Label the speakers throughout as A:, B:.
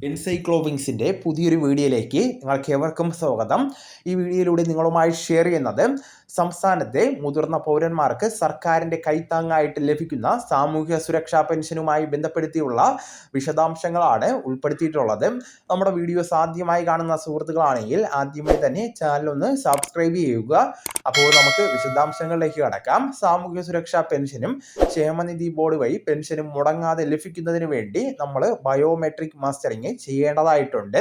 A: എൻസൈക്ലോവിങ്സിന്റെ പുതിയൊരു വീഡിയോയിലേക്ക് നിങ്ങൾക്ക് ഏവർക്കും സ്വാഗതം. ഈ വീഡിയോയിലൂടെ നിങ്ങളുമായി ഷെയർ ചെയ്യുന്നത് സംസ്ഥാനത്തെ മുതിർന്ന പൗരന്മാർക്ക് സർക്കാരിന്റെ കൈത്താങ്ങായിട്ട് ലഭിക്കുന്ന സാമൂഹ്യ സുരക്ഷാ പെൻഷനുമായി ബന്ധപ്പെടുത്തിയുള്ള വിശദാംശങ്ങളാണ് ഉൾപ്പെടുത്തിയിട്ടുള്ളത്. നമ്മുടെ വീഡിയോസ് ആദ്യമായി കാണുന്ന സുഹൃത്തുക്കളാണെങ്കിൽ ആദ്യമായി തന്നെ ചാനൽ ഒന്ന് സബ്സ്ക്രൈബ് ചെയ്യുക. അപ്പോൾ നമുക്ക് വിശദാംശങ്ങളിലേക്ക് കടക്കാം. സാമൂഹ്യ സുരക്ഷാ പെൻഷനും ക്ഷേമനിധി ബോർഡ് വഴി പെൻഷനും മുടങ്ങാതെ ലഭിക്കുന്നതിന് വേണ്ടി നമ്മൾ ബയോമെട്രിക് മാസ്റ്ററിങ് ചെയ്യേണ്ടതായിട്ടുണ്ട്.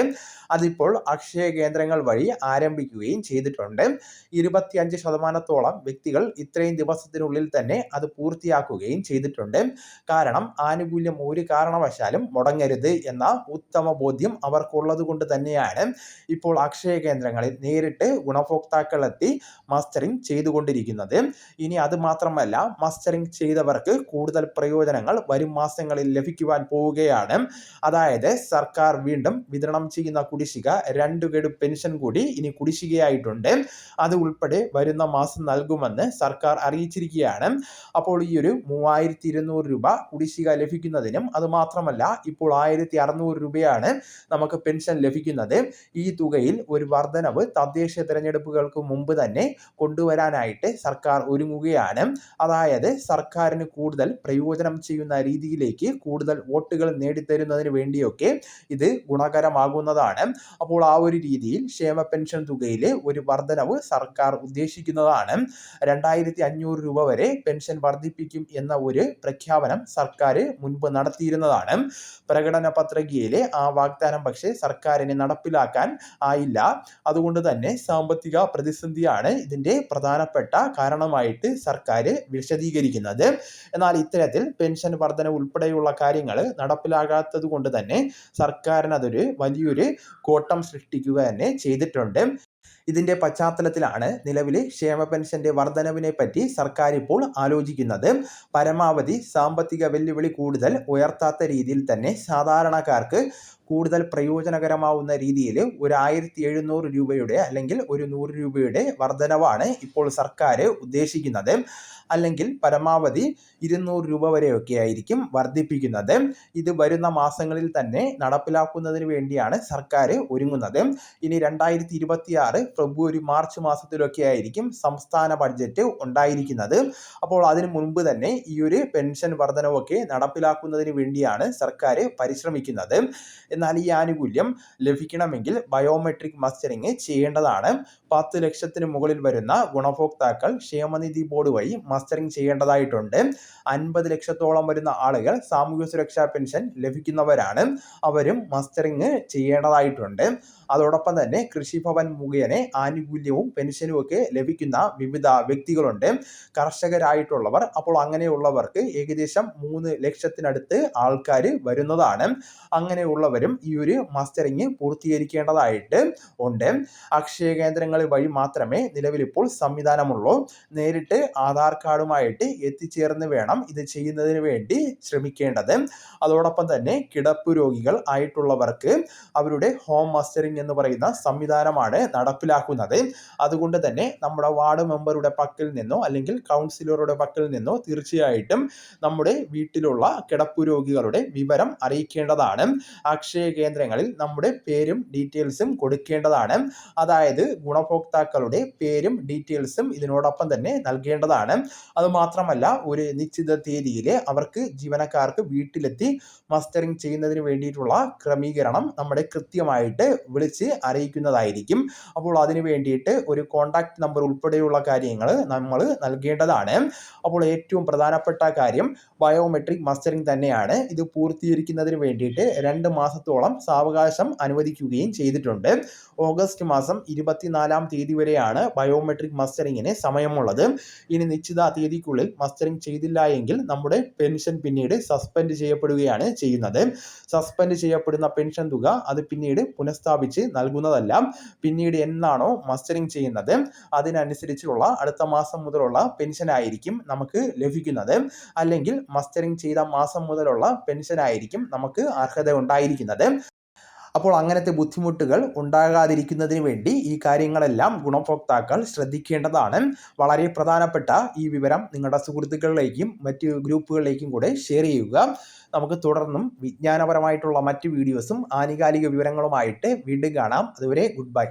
A: അതിപ്പോൾ അക്ഷയ കേന്ദ്രങ്ങൾ വഴി ആരംഭിക്കുകയും ചെയ്തിട്ടുണ്ട്. ഇരുപത്തിയഞ്ച് ശതമാനത്തോളം വ്യക്തികൾ ഇത്രയും ദിവസത്തിനുള്ളിൽ തന്നെ അത് പൂർത്തിയാക്കുകയും ചെയ്തിട്ടുണ്ട്. കാരണം ആനുകൂല്യം ഒരു കാരണവശാലും മുടങ്ങരുത് എന്ന ഉത്തമ ബോധ്യം അവർക്കുള്ളത് കൊണ്ട് തന്നെയാണ് ഇപ്പോൾ അക്ഷയ കേന്ദ്രങ്ങളിൽ നേരിട്ട് ഗുണഭോക്താക്കളെത്തി മസ്റ്ററിംഗ് ചെയ്തുകൊണ്ടിരിക്കുന്നത്. ഇനി അത് മാത്രമല്ല മസ്റ്ററിംഗ് ചെയ്തവർക്ക് കൂടുതൽ പ്രയോജനങ്ങൾ വരും മാസങ്ങളിൽ ലഭിക്കുവാൻ പോവുകയാണ്. അതായത് സർക്കാർ വീണ്ടും വിതരണം ചെയ്യുന്ന കുടിശ്ശിക രണ്ട് ഗഡു പെൻഷൻ കൂടി ഇനി കുടിശ്ശികയായിട്ടുണ്ട്. അത് ഉൾപ്പെടെ വരുന്ന മാസം നൽകുമെന്ന് സർക്കാർ അറിയിച്ചിരിക്കുകയാണ്. അപ്പോൾ ഈ ഒരു മൂവായിരത്തി ഇരുന്നൂറ് രൂപ കുടിശ്ശിക ലഭിക്കുന്നതിനും അത് മാത്രമല്ല ഇപ്പോൾ ആയിരത്തി അറുന്നൂറ് രൂപയാണ് നമുക്ക് പെൻഷൻ ലഭിക്കുന്നത്. ഈ തുകയിൽ ഒരു വർധനവ് തദ്ദേശ തിരഞ്ഞെടുപ്പുകൾക്ക് മുമ്പ് തന്നെ കൊണ്ടുവരാനായിട്ട് സർക്കാർ ഒരുങ്ങുകയാണ്. അതായത് സർക്കാരിന് കൂടുതൽ പ്രയോജനം ചെയ്യുന്ന രീതിയിലേക്ക് കൂടുതൽ വോട്ടുകൾ നേടിത്തരുന്നതിന് വേണ്ടിയൊക്കെ ഇത് ഗുണകരമാകുന്നതാണ്. അപ്പോൾ ആ ഒരു രീതിയിൽ ക്ഷേമ പെൻഷൻ തുകയിലെ ഒരു വർധനവ് സർക്കാർ ഉദ്ദേശിക്കുന്നതാണ്. രണ്ടായിരത്തി അഞ്ഞൂറ് രൂപ വരെ പെൻഷൻ വർദ്ധിപ്പിക്കും എന്ന ഒരു പ്രഖ്യാപനം സർക്കാർ മുൻപ് നടത്തിയിരുന്നതാണ്. പ്രകടന പത്രികയിലെ ആ വാഗ്ദാനം പക്ഷേ സർക്കാരിന് നടപ്പിലാക്കാൻ ആയില്ല. അതുകൊണ്ട് തന്നെ സാമ്പത്തിക പ്രതിസന്ധിയാണ് ഇതിന്റെ പ്രധാനപ്പെട്ട കാരണമായിട്ട് സർക്കാർ വിശദീകരിക്കുന്നത്. എന്നാൽ ഇത്തരത്തിൽ പെൻഷൻ വർധന ഉൾപ്പെടെയുള്ള കാര്യങ്ങൾ നടപ്പിലാകാത്തത് കൊണ്ട് തന്നെ സർക്കാരിന് അതൊരു വലിയൊരു കോട്ടം സൃഷ്ടിക്കുക തന്നെ ചെയ്തിട്ടുണ്ട്. ഇതിന്റെ പശ്ചാത്തലത്തിലാണ് നിലവിലെ ക്ഷേമ പെൻഷന്റെ വർധനവിനെ പറ്റി സർക്കാർ ഇപ്പോൾ ആലോചിക്കുന്നത്. പരമാവധി സാമ്പത്തിക വെല്ലുവിളി കൂടുതൽ ഉയർത്താത്ത രീതിയിൽ തന്നെ സാധാരണക്കാർക്ക് കൂടുതൽ പ്രയോജനകരമാവുന്ന രീതിയിൽ ഒരു ആയിരത്തി എഴുന്നൂറ് രൂപയുടെ അല്ലെങ്കിൽ ഒരു നൂറ് രൂപയുടെ വർധനവാണ് ഇപ്പോൾ സർക്കാർ ഉദ്ദേശിക്കുന്നത്. അല്ലെങ്കിൽ പരമാവധി ഇരുന്നൂറ് രൂപ വരെയൊക്കെ ആയിരിക്കും വർദ്ധിപ്പിക്കുന്നത്. ഇത് വരുന്ന മാസങ്ങളിൽ തന്നെ നടപ്പിലാക്കുന്നതിന് വേണ്ടിയാണ് സർക്കാർ ഒരുങ്ങുന്നത്. ഇനി രണ്ടായിരത്തി ഇരുപത്തി ആറ് ഫെബ്രുവരി മാർച്ച് മാസത്തിലൊക്കെ ആയിരിക്കും സംസ്ഥാന ബഡ്ജറ്റ് ഉണ്ടായിരിക്കുന്നത്. അപ്പോൾ അതിനു മുൻപ് തന്നെ ഈ ഒരു പെൻഷൻ വർധനവൊക്കെ നടപ്പിലാക്കുന്നതിന് വേണ്ടിയാണ് സർക്കാർ പരിശ്രമിക്കുന്നത്. എന്നാൽ ഈ ആനുകൂല്യം ലഭിക്കണമെങ്കിൽ ബയോമെട്രിക് മസ്റ്ററിങ് ചെയ്യേണ്ടതാണ്. പത്ത് ലക്ഷത്തിന് മുകളിൽ വരുന്ന ഗുണഭോക്താക്കൾ ക്ഷേമനിധി ബോർഡ് വഴി മസ്റ്ററിങ് ചെയ്യേണ്ടതായിട്ടുണ്ട്. അൻപത് ലക്ഷത്തോളം വരുന്ന ആളുകൾ സാമൂഹ്യ സുരക്ഷാ പെൻഷൻ ലഭിക്കുന്നവരാണ്. അവരും മസ്റ്ററിങ് ചെയ്യേണ്ടതായിട്ടുണ്ട്. അതോടൊപ്പം തന്നെ കൃഷിഭവൻ മുഖേന ആനുകൂല്യവും പെൻഷനും ഒക്കെ ലഭിക്കുന്ന വിവിധ വ്യക്തികളുണ്ട്. കർഷകരായിട്ടുള്ളവർ അപ്പോൾ അങ്ങനെയുള്ളവർക്ക് ഏകദേശം മൂന്ന് ലക്ഷത്തിനടുത്ത് ആൾക്കാർ വരുന്നതാണ്. അങ്ങനെയുള്ളവരും ഈ ഒരു മസ്റ്ററിങ് പൂർത്തീകരിക്കേണ്ടതായിട്ട് ഉണ്ട്. അക്ഷയ കേന്ദ്രങ്ങൾ വഴി മാത്രമേ നിലവിലിപ്പോൾ സംവിധാനമുള്ളൂ. നേരിട്ട് ആധാർ കാർഡുമായിട്ട് എത്തിച്ചേർന്ന് വേണം ഇത് ചെയ്യുന്നതിന് വേണ്ടി ശ്രമിക്കേണ്ടത്. അതോടൊപ്പം തന്നെ കിടപ്പ് രോഗികൾ ആയിട്ടുള്ളവർക്ക് അവരുടെ ഹോം മസ്റ്ററിംഗ് എന്ന് പറയുന്ന സംവിധാനമാണ് നടപ്പിലാക്കുന്നത്. അതുകൊണ്ട് തന്നെ നമ്മുടെ വാർഡ് മെമ്പറുടെ പക്കൽ നിന്നോ അല്ലെങ്കിൽ കൗൺസിലറുടെ പക്കൽ നിന്നോ തീർച്ചയായിട്ടും നമ്മുടെ വീട്ടിലുള്ള കിടപ്പ് രോഗികളുടെ വിവരം അറിയിക്കേണ്ടതാണ്. അക്ഷയ കേന്ദ്രങ്ങളിൽ നമ്മുടെ പേരും ഡീറ്റെയിൽസും കൊടുക്കേണ്ടതാണ്. അതായത് ഗുണഭോക്താക്കളുടെ പേരും ഡീറ്റെയിൽസും ഇതിനോടൊപ്പം തന്നെ നൽകേണ്ടതാണ്. അതുമാത്രമല്ല ഒരു നിശ്ചിത തീയതിയിലെ അവർക്ക് ജീവനക്കാർക്ക് വീട്ടിലെത്തി മസ്റ്ററിംഗ് ചെയ്യുന്നതിന് വേണ്ടിയിട്ടുള്ള ക്രമീകരണം നമ്മുടെ കൃത്യമായിട്ട് വിളിച്ച് അറിയിക്കുന്നതായിരിക്കും. അപ്പോൾ അതിന് വേണ്ടിയിട്ട് ഒരു കോണ്ടാക്ട് നമ്പർ ഉൾപ്പെടെയുള്ള കാര്യങ്ങൾ നമ്മൾ നൽകേണ്ടതാണ്. അപ്പോൾ ഏറ്റവും പ്രധാനപ്പെട്ട കാര്യം ബയോമെട്രിക് മസ്റ്ററിംഗ് തന്നെയാണ്. ഇത് പൂർത്തീകരിക്കുന്നതിന് വേണ്ടിയിട്ട് രണ്ട് മാസത്തോളം സാവകാശം അനുവദിക്കുകയും ചെയ്തിട്ടുണ്ട്. ഓഗസ്റ്റ് മാസം ഇരുപത്തിനാലാം തീയതി വരെയാണ് ബയോമെട്രിക് മസ്റ്ററിങ്ങിന് സമയമുള്ളത്. ഇനി നിശ്ചിത തീയതിക്കുള്ളിൽ മസ്റ്ററിംഗ് ചെയ്തില്ല എങ്കിൽ നമ്മുടെ പെൻഷൻ പിന്നീട് സസ്പെൻഡ് ചെയ്യപ്പെടുകയാണ് ചെയ്യുന്നത്. സസ്പെൻഡ് ചെയ്യപ്പെടുന്ന പെൻഷൻ തുക അത് പിന്നീട് പുനഃസ്ഥാപിച്ച് നൽകുന്നതല്ല. പിന്നീട് എന്നാണോ മസ്റ്ററിംഗ് ചെയ്യുന്നത്? അതിനനുസരിച്ചുള്ള അടുത്ത മാസം മുതലുള്ള പെൻഷൻ ആയിരിക്കും നമുക്ക് ലഭിക്കുന്നത്. അല്ലെങ്കിൽ മസ്റ്ററിംഗ് ചെയ്ത മാസം മുതലുള്ള പെൻഷൻ ആയിരിക്കും നമുക്ക് അർഹത ഉണ്ടായിരിക്കുന്നത് അപ്പോൾ അങ്ങനത്തെ ബുദ്ധിമുട്ടുകൾ ഉണ്ടാകാതിരിക്കുന്നതിന് വേണ്ടി ഈ കാര്യങ്ങളെല്ലാം ഗുണഭോക്താക്കൾ ശ്രദ്ധിക്കേണ്ടതാണ്. വളരെ പ്രധാനപ്പെട്ട ഈ വിവരം നിങ്ങളുടെ സുഹൃത്തുക്കളിലേക്കും മറ്റ് ഗ്രൂപ്പുകളിലേക്കും കൂടെ ഷെയർ ചെയ്യുക. നമുക്ക് തുടർന്നും വിജ്ഞാനപരമായിട്ടുള്ള മറ്റ് വീഡിയോസും ആനുകാലിക വിവരങ്ങളുമായിട്ട് വീണ്ടും കാണാം. അതുവരെ ഗുഡ് ബൈ.